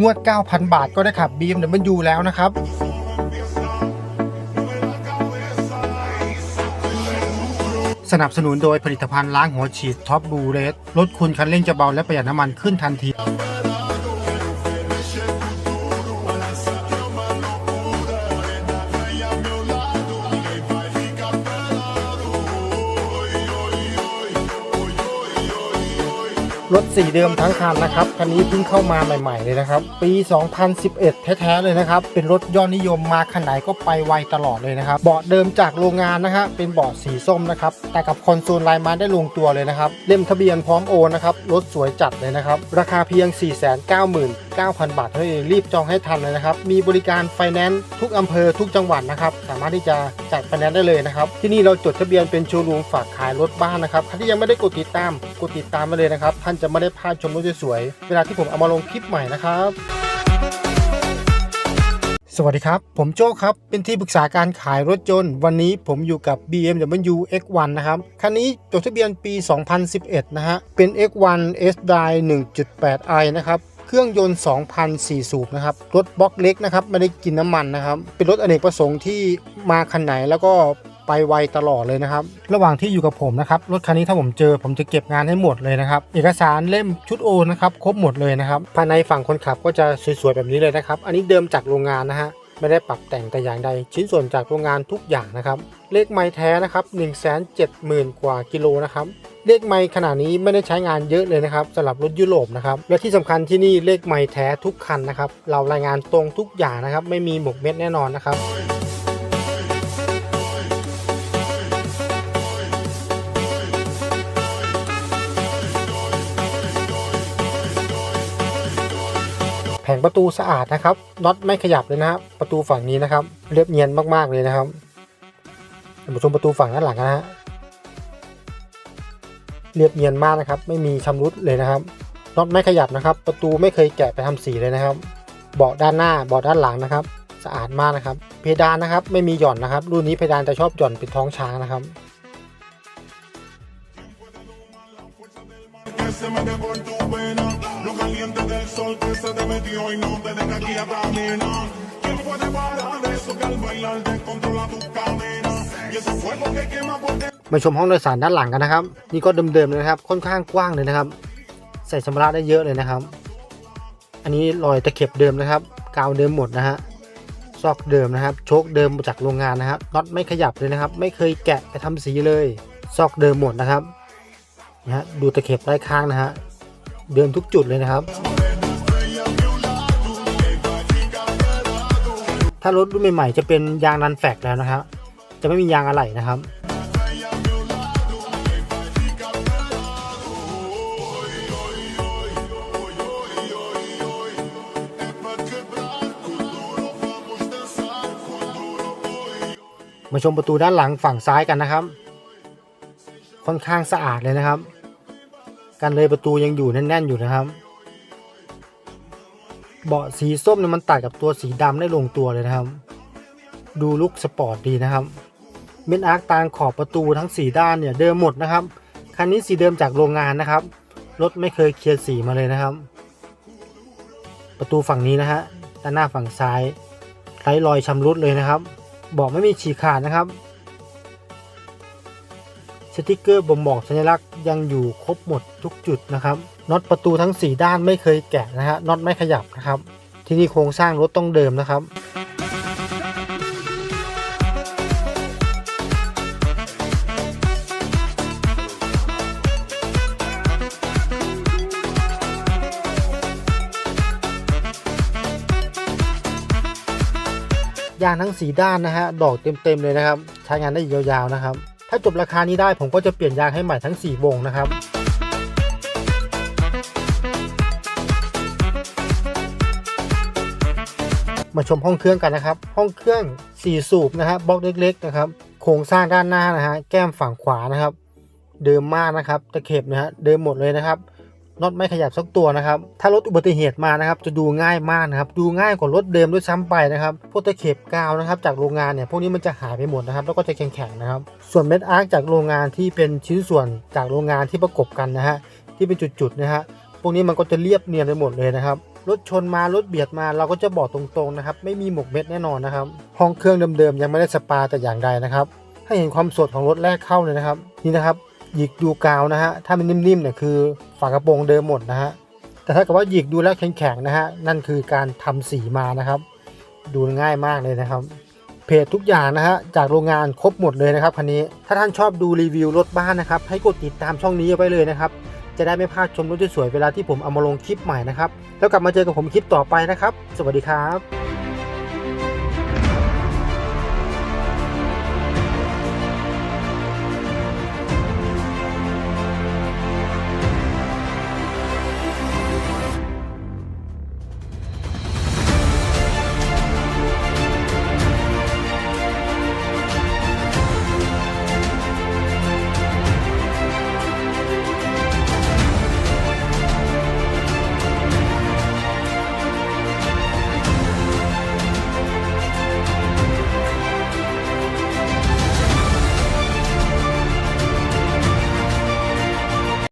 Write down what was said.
งวด 9,000 บาทก็ได้ขับ BMW แล้วนะครับสนับสนุนโดยผลิตภัณฑ์ล้างหัวฉีดท็อปบูเรสลดคุณคันเร่งจะเบาและประหยัดน้ำมันขึ้นทันที รถสีเดิมทั้งคันนะครับ คันนี้เพิ่งเข้ามาใหม่ ๆ เลยนะครับ ปี 2011 แท้ๆเลยนะครับ เป็นรถยอดนิยมมาคันไหนก็ไปไวตลอดเลยนะครับ เบาะเดิมจากโรงงานนะฮะ เป็นเบาะสีส้มนะครับ แต่กับคอนโซลลายมาได้ลงตัวเลยนะครับ เล่มทะเบียนพร้อมโอนนะครับ รถสวยจัดเลยนะครับ ราคาเพียง 490,000 9,000 บาทเท่านั้นเองรีบจองให้ทันเลยนะครับ มีบริการไฟแนนซ์ทุกอำเภอทุกจังหวัดนะครับ สามารถที่จะจัดไฟแนนซ์ได้เลยนะครับ ที่นี่เราจดทะเบียนเป็นโชว์รูมฝากขายรถบ้านนะครับใครที่ยังไม่ได้กดติดตาม กดติดตามมาเลยนะครับ ท่านจะไม่ได้พลาดชมรถสวยๆ เวลาที่ผมเอามาลงคลิปใหม่นะครับสวัสดีครับ ผมโจ้ครับ เป็นที่ปรึกษาการขายรถยนต์ วันนี้ผมอยู่กับ BMW X1 นะครับ คันนี้จดทะเบียนปี 2011 นะฮะ เป็น X1 S Drive 1.8i นะครับ เครื่องยนต์ 2,004 สูบนะครับ รถบล็อกเล็กนะครับ ไม่ได้กินน้ำมันนะครับ เป็นรถอเนกประสงค์ที่มาคันไหนแล้วก็ไปไวตลอดเลยนะครับ ระหว่างที่อยู่กับผมนะครับ รถคันนี้ถ้าผมเจอผมจะเก็บงานให้หมดเลยนะครับ เอกสารเล่มชุดโอนนะครับครบหมดเลยนะครับ ภายในฝั่งคนขับก็จะสวยๆแบบนี้เลยนะครับ อันนี้เดิมจากโรงงานนะฮะ ไม่ได้ปรับแต่งแต่อย่างใด ชิ้นส่วนจากโรงงานทุกอย่างนะครับ เลขไม้แท้นะครับ 1 7 0 0 0 0 กว่ากิโลนะครับ เลขไม้ขนาดนี้ไม่ได้ใช้งานเยอะเลยนะครับสำหรับรถยุโรปนะครับและที่สำคัญที่นี่เลขไม้แท้ทุกคันนะครับเรารายงานตรงทุกอย่างนะครับ ไม่มีหมกเม็ดแน่นอนนะครับแผงประตูสะอาดนะครับน็อตไม่ขยับเลยนะครับประตูฝั่งนี้นะครับ เรียบเนียนมากๆเลยนะครับมาชมประตูฝั่งด้านหลังนะฮะ เรียบเนียนมากนะครับ ไม่มีชำรุดเลยนะครับน็อตไม่ขยับนะครับ ประตูไม่เคยแกะไปทำสีเลยนะครับ เบาะด้านหน้าเบาะด้านหลังนะครับ สะอาดมากนะครับ เพดานนะครับ ไม่มีหย่อนนะครับ รุ่นนี้เพดานจะชอบหย่อนเป็นท้องช้างนะครับ y ese fuego que quema por. มาชมห้องโดยสารด้านหลังกันนะครับ นี่ก็เดิมๆเลยนะครับ ค่อนข้างกว้างเลยนะครับ ใส่ชำระได้เยอะเลยนะครับ อันนี้รอยตะเข็บเดิมนะครับ กาวเดิมหมดนะฮะซอกเดิมนะครับ โชคเดิมมาจากโรงงานนะครับน็อตไม่ขยับเลยนะครับ ไม่เคยแกะไปทำสีเลย ซอกเดิมหมดนะครับนะฮะดูตะเข็บได้ข้างนะฮะเดิมทุกจุดเลยนะครับ ถ้ารถรุ่นใหม่ๆจะเป็นยางนันแฟกแล้วนะครับจะไม่มียางอะไหล่นะครับ มาชมประตูด้านหลังฝั่งซ้ายกันนะครับ ค่อนข้างสะอาดเลยนะครับการเลยประตูยังอยู่แน่น ๆ อยู่นะครับ เบาะสีส้มเนี่ยมันตัดกับตัวสีดำได้ลงตัวเลยนะครับ ดูลุคสปอร์ตดีนะครับเม็ดอาร์คตางขอบประตูทั้งสีด้านเนี่ยเดิมหมดนะครับ คันนี้สีเดิมจากโรงงานนะครับ รถไม่เคยเคลียร์สีมาเลยนะครับ ประตูฝั่งนี้นะฮะด้านหน้าฝั่งซ้ายไร้รอยชำรุดเลยนะครับ บอกไม่มีฉีกขาดนะครับ สติกเกอร์บ่งบอกสัญลักษณ์ยังอยู่ครบหมดทุกจุดนะครับน็อตประตูทั้ง 4 ด้านไม่เคยแกะนะฮะน็อตไม่ขยับนะครับ ที่นี่โครงสร้างรถต้องเดิมนะครับ ยางทั้งสีด้านนะฮะดอกเต็มๆเลยนะครับ ใช้งานได้ยาวๆนะครับ ถ้าจบราคานี้ได้ผมก็จะเปลี่ยนยางให้ใหม่ทั้ง 4 วงนะครับมาชมห้องเครื่องกันนะครับ ห้องเครื่อง 4 สูบนะครับบล็อกเล็กๆนะครับ โครงสร้างด้านหน้านะฮะแก้มฝั่งขวานะครับ เดิมมากนะครับตะเข็บนะฮะเดิมหมดเลยนะครับ น็อตไม่ขยับสักตัวนะครับ ถ้ารถอุบัติเหตุมานะครับ จะดูง่ายมากนะครับ ดูง่ายกว่ารถเดิมด้วยซ้ำไปนะครับ พวกตะเข็บกาวนะครับ จากโรงงานเนี่ย พวกนี้มันจะหายไปหมดนะครับ แล้วก็จะแข็งๆนะครับ ส่วนเม็ดอาร์คจากโรงงานที่เป็นชิ้นส่วนจากโรงงานที่ประกบกันนะฮะ ที่เป็นจุดๆนะฮะ พวกนี้มันก็จะเรียบเนียนไปหมดเลยนะครับรถชนมารถเบียดมาเราก็จะบอกตรงๆนะครับ ไม่มีหมกเม็ดแน่นอนนะครับ ห้องเครื่องเดิมๆยังไม่ได้สปาแต่อย่างใดนะครับ ให้เห็นความสดของรถแรกเข้าเลยนะครับ นี่นะครับ หยิกดูกาวนะฮะ ถ้ามันนิ่มๆเนี่ยคือฝากระโปรงเดิมหมดนะฮะ แต่ถ้าเกิดว่าหยิกดูแล้วแข็งๆนะฮะ นั่นคือการทำสีมานะครับ ดูง่ายมากเลยนะครับ เพจทุกอย่างนะฮะ จากโรงงานครบหมดเลยนะครับคันนี้ ถ้าท่านชอบดูรีวิวรถบ้านนะครับ ให้กดติดตามช่องนี้เอาไว้เลยนะครับ จะได้ไม่พลาดชมรถสวยๆเวลาที่ผมเอามาลงคลิปใหม่นะครับ แล้วกลับมาเจอกับผมคลิปต่อไปนะครับ สวัสดีครับ